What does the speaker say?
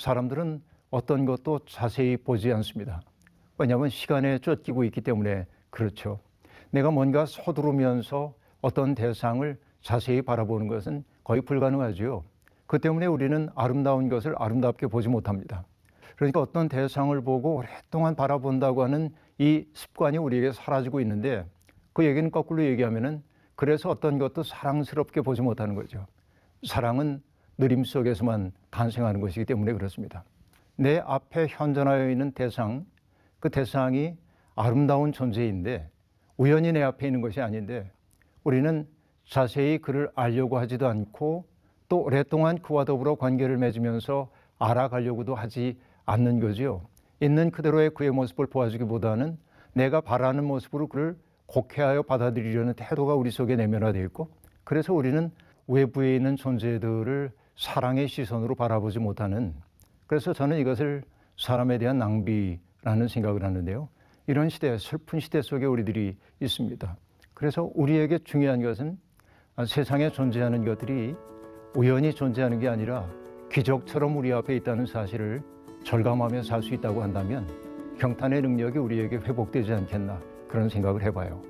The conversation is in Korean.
사람들은 어떤 것도 자세히 보지 않습니다. 왜냐하면 시간에 쫓기고 있기 때문에 그렇죠. 내가 뭔가 서두르면서 어떤 대상을 자세히 바라보는 것은 거의 불가능하지요. 그 때문에 우리는 아름다운 것을 아름답게 보지 못합니다. 그러니까 어떤 대상을 보고 오랫동안 바라본다고 하는 이 습관이 우리에게 사라지고 있는데 그 얘기는 거꾸로 얘기하면은 그래서 어떤 것도 사랑스럽게 보지 못하는 거죠. 사랑은 느림 속에서만 탄생하는 것이기 때문에 그렇습니다. 내 앞에 현존하여 있는 대상, 그 대상이 아름다운 존재인데 우연히 내 앞에 있는 것이 아닌데 우리는 자세히 그를 알려고 하지도 않고 또 오랫동안 그와 더불어 관계를 맺으면서 알아가려고도 하지 않는 거지요. 있는 그대로의 그의 모습을 보아주기보다는 내가 바라는 모습으로 그를 곡해하여 받아들이려는 태도가 우리 속에 내면화되어 있고 그래서 우리는 외부에 있는 존재들을 사랑의 시선으로 바라보지 못하는 그래서 저는 이것을 사람에 대한 낭비라는 생각을 하는데요. 이런 시대, 슬픈 시대 속에 우리들이 있습니다. 그래서 우리에게 중요한 것은 세상에 존재하는 것들이 우연히 존재하는 게 아니라 기적처럼 우리 앞에 있다는 사실을 절감하며 살 수 있다고 한다면 경탄의 능력이 우리에게 회복되지 않겠나 그런 생각을 해봐요.